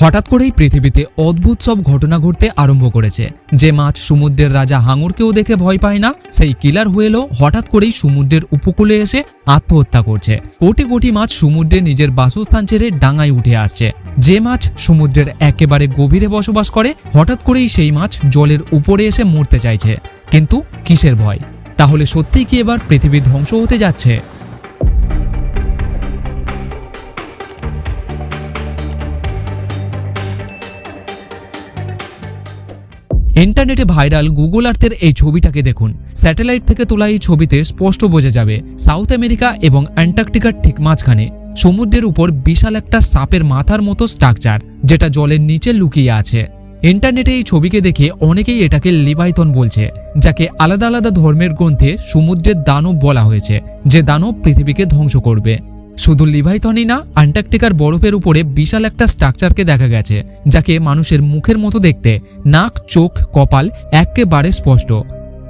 হঠাৎ করেই পৃথিবীতে অদ্ভুত সব ঘটনা ঘটতে আরম্ভ করেছে। যে মাছ সমুদ্রের রাজা হাঙরকেও দেখে ভয় পায় না, সেই কিলার হুয়েলও হঠাৎ করেই সমুদ্রের উপকূলে এসে আত্মহত্যা করছে। কোটি কোটি মাছ সমুদ্রে নিজের বাসস্থান ছেড়ে ডাঙায় উঠে আসছে। যে মাছ সমুদ্রের একেবারে গভীরে বসবাস করে, হঠাৎ করেই সেই মাছ জলের উপরে এসে মরতে চাইছে। কিন্তু কিসের ভয়? তাহলে সত্যিই কি এবার পৃথিবী ধ্বংস হতে যাচ্ছে? ইন্টারনেটে ভাইরাল গুগল আর্থের এই ছবিটাকে দেখুন। স্যাটেলাইট থেকে তোলা এই ছবিতে স্পষ্ট বোঝা যাবে সাউথ আমেরিকা এবং অ্যান্টার্কটিকার ঠিক মাঝখানে সমুদ্রের উপর বিশাল একটা সাপের মাথার মতো স্ট্রাকচার, যেটা জলের নিচে লুকিয়ে আছে। ইন্টারনেটে এই ছবিকে দেখে অনেকেই এটাকে লিবাইতন বলছে, যাকে আলাদা আলাদা ধর্মের গ্রন্থে সমুদ্রের দানব বলা হয়েছে, যে দানব পৃথিবীকে ধ্বংস করবে। শুধু লিভাইথনই না, আন্টার্কটিকার বরফের উপরে বিশাল একটা স্ট্রাকচারকে দেখা গেছে, যাকে মানুষের মুখের মতো দেখতে, নাক, চোখ, কপাল একেবারে স্পষ্ট।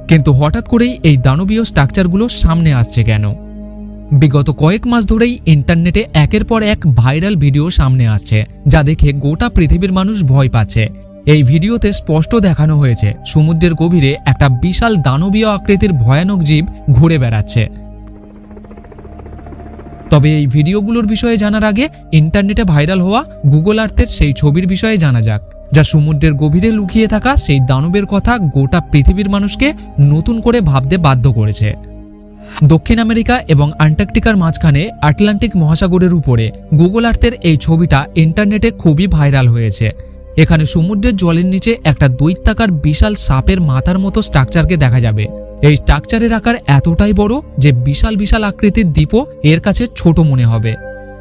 কিন্তু হঠাৎ করেই এই দানবীয় স্ট্রাকচারগুলো সামনে আসছে কেন? বিগত কয়েক মাস ধরেই ইন্টারনেটে একের পর এক ভাইরাল ভিডিও সামনে আসছে, যা দেখে গোটা পৃথিবীর মানুষ ভয় পাচ্ছে। এই ভিডিওতে স্পষ্ট দেখানো হয়েছে, সমুদ্রের গভীরে একটা বিশাল দানবীয় আকৃতির ভয়ানক জীব ঘুরে বেড়াচ্ছে। তবে এই ভিডিওগুলোর বিষয়ে জানার আগে ইন্টারনেটে ভাইরাল হওয়া গুগল আর্থের সেই ছবির বিষয়ে জানা যাক, যা সমুদ্রের গভীরে লুকিয়ে থাকা সেই দানবের কথা গোটা পৃথিবীর মানুষকে নতুন করে ভাবতে বাধ্য করেছে। দক্ষিণ আমেরিকা এবং আন্টার্কটিকার মাঝখানে আটলান্টিক মহাসাগরের উপরে গুগল আর্থের এই ছবিটা ইন্টারনেটে খুবই ভাইরাল হয়েছে। এখানে সমুদ্রের জলের নিচে একটা দৈত্যাকার বিশাল সাপের মাথার মতো স্ট্রাকচারকে দেখা যাবে। এই স্ট্রাকচারের আকার এতটাই বড় যে বিশাল বিশাল আকৃতির দ্বীপও এর কাছে ছোট মনে হবে।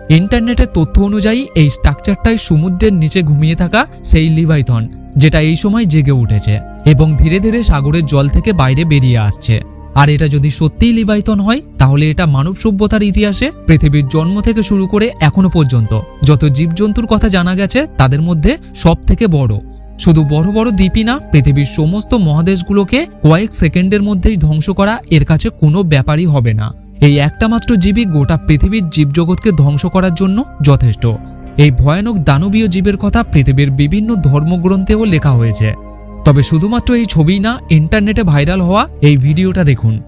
ইন্টারনেটের তথ্য অনুযায়ী এই স্ট্রাকচারটাই সমুদ্রের নিচে ঘুমিয়ে থাকা সেই লিভাইথন, যেটা এই সময় জেগে উঠেছে এবং ধীরে ধীরে সাগরের জল থেকে বাইরে বেরিয়ে আসছে। আর এটা যদি সত্যিই লিবাইতন হয়, তাহলে এটা মানব সভ্যতার ইতিহাসে পৃথিবীর জন্ম থেকে শুরু করে এখনও পর্যন্ত যত জীবজন্তুর কথা জানা গেছে, তাদের মধ্যে সব থেকে বড়। শুধু বড় বড় দ্বীপই না, পৃথিবীর সমস্ত মহাদেশগুলোকে কয়েক সেকেন্ডের মধ্যেই ধ্বংস করা এর কাছে কোনো ব্যাপারই হবে না। এই একটা মাত্র জীবই গোটা পৃথিবীর জীবজগৎকে ধ্বংস করার জন্য যথেষ্ট। এই ভয়ানক দানবীয় জীবের কথা পৃথিবীর বিভিন্ন ধর্মগ্রন্থেও লেখা হয়েছে। তবে শুধুমাত্র এই ছবি না, ইন্টারনেটে ভাইরাল হওয়া এই ভিডিওটা দেখুন।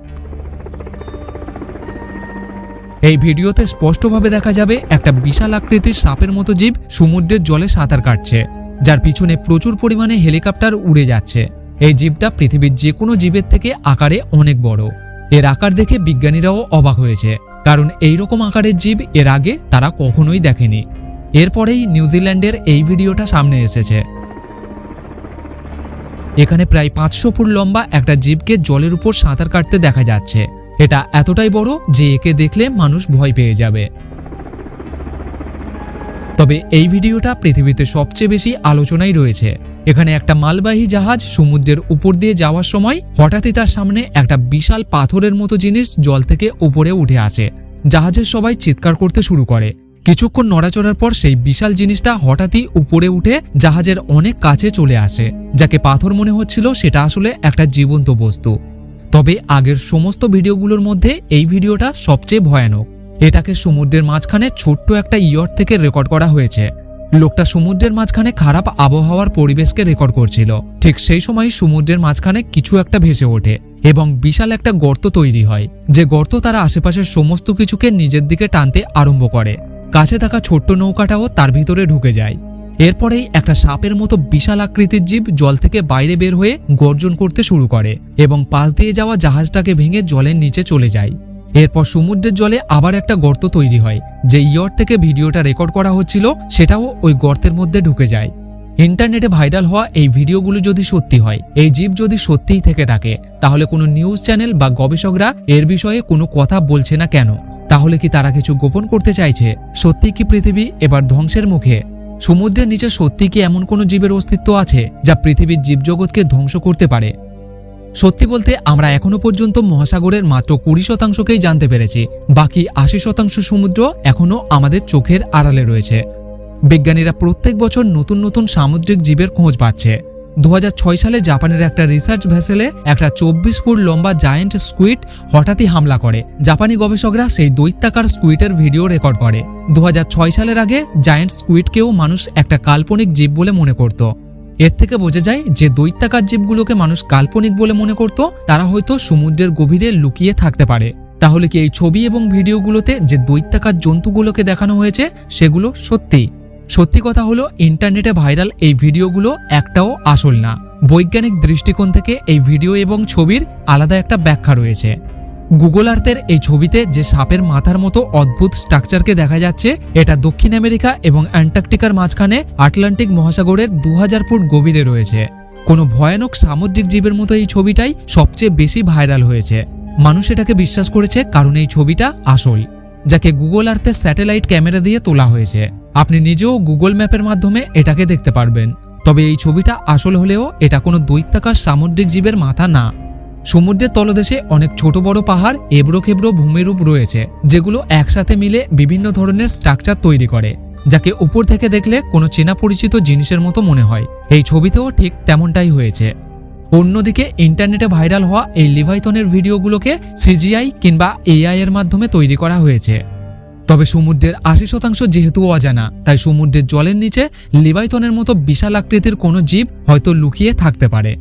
এই ভিডিওতে স্পষ্টভাবে দেখা যাবে একটা বিশাল আকৃতির সাপের মতো জীব সমুদ্রের জলে সাঁতার কাটছে। যার পিছনে প্রচুর পরিমাণে হেলিকপ্টার উড়ে যাচ্ছে। এই জীবটা পৃথিবীর যে কোনো জীবের থেকে আকারে অনেক বড়। এর আকার দেখে বিজ্ঞানীরাও অবাক হয়েছে, কারণ এই রকম আকারের জীব এর আগে তারা কখনোই দেখেনি। এরপরেই নিউজিল্যান্ডের এই ভিডিওটা সামনে এসেছে। এখানে প্রায় পাঁচশো ফুট লম্বা একটা জীবকে জলের উপর সাঁতার কাটতে দেখা যাচ্ছে। এটা এতটাই বড় যে একে দেখলে মানুষ ভয় পেয়ে যাবে। তবে এই ভিডিওটা পৃথিবীতে সবচেয়ে বেশি আলোচনায় রয়েছে। এখানে একটা মালবাহী জাহাজ সমুদ্রের উপর দিয়ে যাওয়ার সময় হঠাৎই তার সামনে একটা বিশাল পাথরের মতো জিনিস জল থেকে উপরে উঠে আসে। জাহাজের সবাই চিৎকার করতে শুরু করে। কিছুক্ষণ নড়াচড়ার পর সেই বিশাল জিনিসটা হঠাৎই উপরে উঠে জাহাজের অনেক কাছে চলে আসে। যাকে পাথর মনে হচ্ছিল সেটা আসলে একটা জীবন্ত বস্তু। তবে আগের সমস্ত ভিডিওগুলোর মধ্যে এই ভিডিওটা সবচেয়ে ভয়ানক। এটাকে সমুদ্রের মাঝখানে ছোট্ট একটা ইয়ট থেকে রেকর্ড করা হয়েছে। লোকটা সমুদ্রের মাঝখানে খারাপ আবহাওয়ার পরিবেশকে রেকর্ড করছিল। ঠিক সেই সময় সমুদ্রের মাঝখানে কিছু একটা ভেসে ওঠে এবং বিশাল একটা গর্ত তৈরি হয়, যে গর্ত তারা আশেপাশের সমস্ত কিছুকে নিজের দিকে টানতে আরম্ভ করে। কাছে থাকা ছোট্ট নৌকাটাও তার ভিতরে ঢুকে যায়। এরপরেই একটা সাপের মতো বিশাল আকৃতির জীব জল থেকে বাইরে বের হয়ে গর্জন করতে শুরু করে এবং পাশ দিয়ে যাওয়া জাহাজটাকে ভেঙে জলের নিচে চলে যায়। এরপর সমুদ্রের জলে আবার একটা গর্ত তৈরি হয়, যে ইয়ট থেকে ভিডিওটা রেকর্ড করা হচ্ছিল, সেটাও ওই গর্তের মধ্যে ঢুকে যায়। ইন্টারনেটে ভাইরাল হওয়া এই ভিডিওগুলো যদি সত্যি হয়, এই জীব যদি সত্যিই থেকে থাকে, তাহলে কোনো নিউজ চ্যানেল বা গবেষকরা এর বিষয়ে কোনো কথা বলছে না কেন? তাহলে কি তারা কিছু গোপন করতে চাইছে? সত্যি কি পৃথিবী এবার ধ্বংসের মুখে? সমুদ্রের নিচে সত্যি কি এমন কোনো জীবের অস্তিত্ব আছে, যা পৃথিবীর জীবজগৎকে ধ্বংস করতে পারে? সত্যি বলতে, আমরা এখনও পর্যন্ত মহাসাগরের মাত্র কুড়ি শতাংশকেই জানতে পেরেছি। বাকি আশি শতাংশ সমুদ্র এখনও আমাদের চোখের আড়ালে রয়েছে। বিজ্ঞানীরা প্রত্যেক বছর নতুন নতুন সামুদ্রিক জীবের খোঁজ পাচ্ছে। দু হাজার ছয় সালে জাপানের একটা রিসার্চ ভ্যাসেলে একটা চব্বিশ ফুট লম্বা জায়েন্ট স্কুইড হঠাৎই হামলা করে। জাপানি গবেষকরা সেই দৈত্যাকার স্কুইটের ভিডিও রেকর্ড করে। দু হাজার ছয় সালের আগে জায়েন্ট স্কুইডকেও মানুষ একটা কাল্পনিক জীব বলে মনে করত। এর থেকে বোঝা যায় যে দৈত্যাকার জীবগুলোকে মানুষ কাল্পনিক বলে মনে করত, তারা হয়তো সমুদ্রের গভীরে লুকিয়ে থাকতে পারে। তাহলে কি এই ছবি এবং ভিডিওগুলোতে যে দৈত্যাকার জন্তুগুলোকে দেখানো হয়েছে, সেগুলো সত্যি? সত্যি কথা হলো, ইন্টারনেটে ভাইরাল এই ভিডিওগুলো একটাও আসল না। বৈজ্ঞানিক দৃষ্টিকোণ থেকে এই ভিডিও এবং ছবির আলাদা একটা ব্যাখ্যা রয়েছে। গুগল আর্থের এই ছবিতে যে সাপের মাথার মতো অদ্ভুত স্ট্রাকচারকে দেখা যাচ্ছে, এটা দক্ষিণ আমেরিকা এবং অ্যান্টার্কটিকার মাঝখানে আটলান্টিক মহাসাগরের দু হাজার ফুট গভীরে রয়েছে। কোনো ভয়ানক সামুদ্রিক জীবের মতো এই ছবিটাই সবচেয়ে বেশি ভাইরাল হয়েছে। মানুষ এটাকে বিশ্বাস করেছে কারণ এই ছবিটা আসল, যাকে গুগল আর্থের স্যাটেলাইট ক্যামেরা দিয়ে তোলা হয়েছে। আপনি নিজেও গুগল ম্যাপের মাধ্যমে এটাকে দেখতে পারবেন। তবে এই ছবিটা আসল হলেও এটা কোনো দৈত্যাকার সামুদ্রিক জীবের মাথা না। সমুদ্রের তলদেশে অনেক ছোট বড় পাহাড় এবড়ো খেবড়ো ভূমিরূপ রয়েছে, যেগুলো একসাথে মিলে বিভিন্ন ধরনের স্ট্রাকচার তৈরি করে, যাকে উপর থেকে দেখলে কোনো চেনা পরিচিত জিনিসের মতো মনে হয়। এই ছবিতেও ঠিক তেমনটাই হয়েছে। অন্যদিকে ইন্টারনেটে ভাইরাল হওয়া এই লিভাইথনের ভিডিওগুলোকে সিজিআই কিংবা এআই এর মাধ্যমে তৈরি করা হয়েছে। তবে সমুদ্রের আশি শতাংশ যেহেতু অজানা, তাই সমুদ্রের জলের নিচে লিভাইথনের মতো বিশাল আকৃতির কোনো জীব হয়তো লুকিয়ে থাকতে পারে।